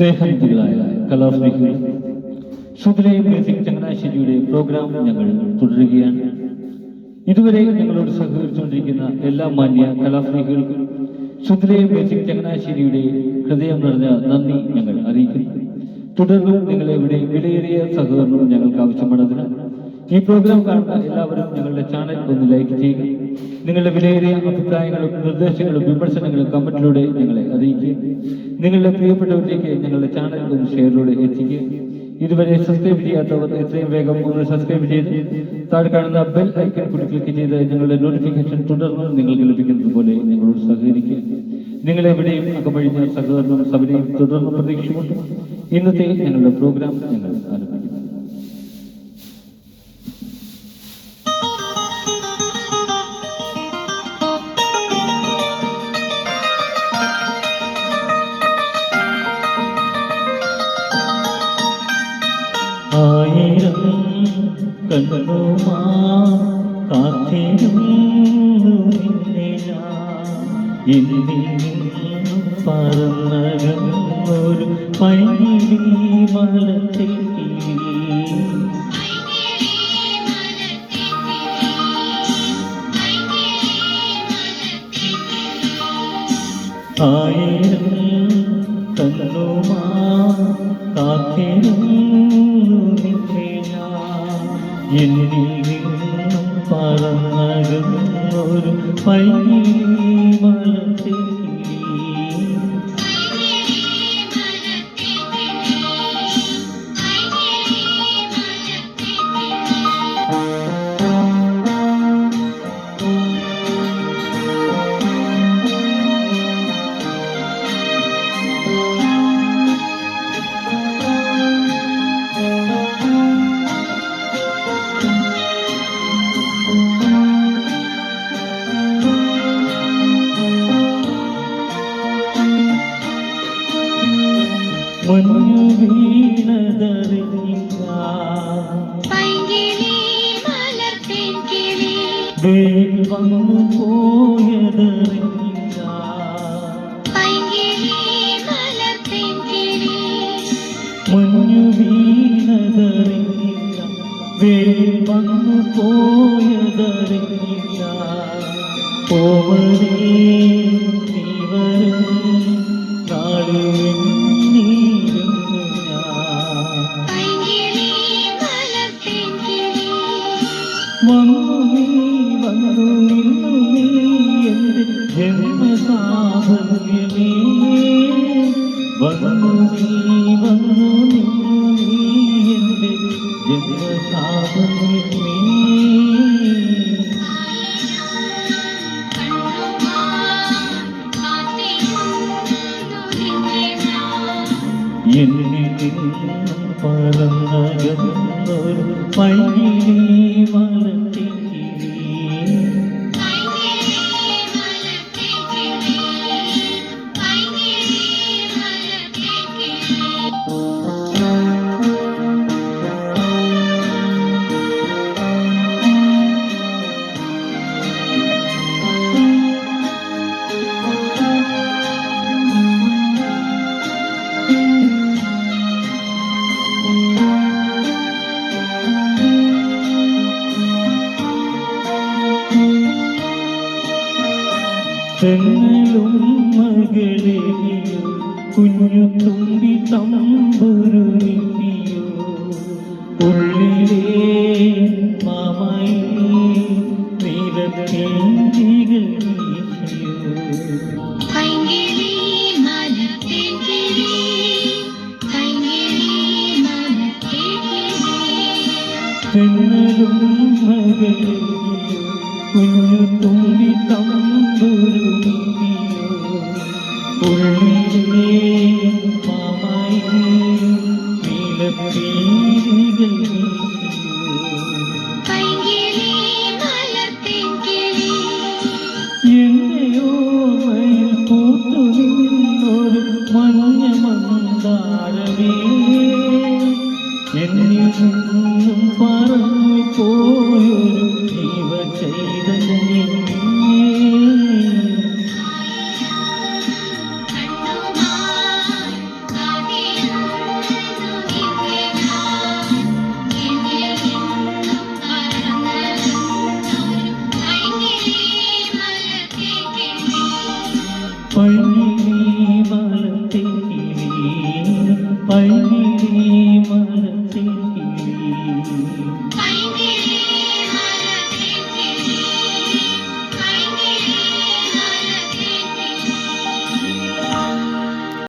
സ്നേഹനിധികളായ കലാസ്നേഹികൾ. സുധിലെ music ചങ്ങനാശ്ശേരിയുടെ programme ഞങ്ങൾ തുടരുകയാണ്. ഇതുവരെ ഞങ്ങളോട് സഹകരിച്ചുകൊണ്ടിരിക്കുന്ന എല്ലാ മാന്യ കലാസ്നേഹികൾക്കും സുധിലെ മ്യൂസിക് ചങ്ങനാശ്ശേരിയുടെ ഹൃദയം നിറഞ്ഞ നന്ദി ഞങ്ങൾ അറിയിക്കുന്നു. തുടർന്നും നിങ്ങളെവിടെ വിലയേറിയ സഹകരണം ഞങ്ങൾക്ക് ആവശ്യമാണതിനാൽ ഈ പ്രോഗ്രാം കാണുന്ന എല്ലാവരും ഞങ്ങളുടെ ചാനൽ ഒന്ന് ലൈക്ക് ചെയ്യുക. നിങ്ങളുടെ വിലയേറിയ അഭിപ്രായങ്ങളും നിർദ്ദേശങ്ങളും വിമർശനങ്ങളും കമന്റിലൂടെ ഞങ്ങളെ അറിയിക്കുക. നിങ്ങളുടെ പ്രിയപ്പെട്ടവരിലേക്ക് ഞങ്ങളുടെ ഒന്ന് ഷെയറിലൂടെ എത്തിക്കുക. ഇതുവരെ സബ്സ്ക്രൈബ് ചെയ്യാത്തവർ എത്രയും വേഗം ഒന്ന് സബ്സ്ക്രൈബ് ചെയ്ത് താഴെ കാണുന്ന ബെൽ ഐക്കൺ കൂടി ക്ലിക്ക് ചെയ്ത് ഞങ്ങളുടെ നോട്ടിഫിക്കേഷൻ തുടർന്ന് നിങ്ങൾക്ക് ലഭിക്കുന്നത് പോലെ നിങ്ങളോട് സഹകരിക്കുക. നിങ്ങളെവിടെയും അകമഴിഞ്ഞ സഹകരണം സഭയും തുടർന്ന് പ്രതീക്ഷിക്കുന്നു. ഇന്നത്തെ ഞങ്ങളുടെ പ്രോഗ്രാം ഞങ്ങൾ ആരംഭിക്കുന്നു ആയിരം കണ്ണുമാ കാത്തിരുന്നു ആയിരം കണ്ണുമാ കാത്തിരുന്നു. എന്നിൽ നിന്നും പറന്നകന്നൊരു പൈകിളി വന്നു പോയതറിഞ്ഞില്ല. മഞ്ഞു വീണതറിഞ്ഞില്ല വേൽ വന്നു പോയതറിഞ്ഞില്ല പോവരേ നീ വരും നാളിൽ ജന്മസാഫല്യമേ കണ്ണുമാ തെങ്ങലും മകളെയോ കുഞ്ഞു തുമ്പി തമ്പുരു നീയോ ഉള്ളിലേ മാമായി നീലത്തേങ്കികൾ വീശിയോ പൈങ്കിളി മലർത്തേൻ കിളി പൈങ്കിളി മലർത്തേൻ കിളി തെങ്ങലും മകളെയോ കുഞ്ഞു തുമ്പി പറന്നു പോയൊരു ജീവ ചൈതന്യം Bye.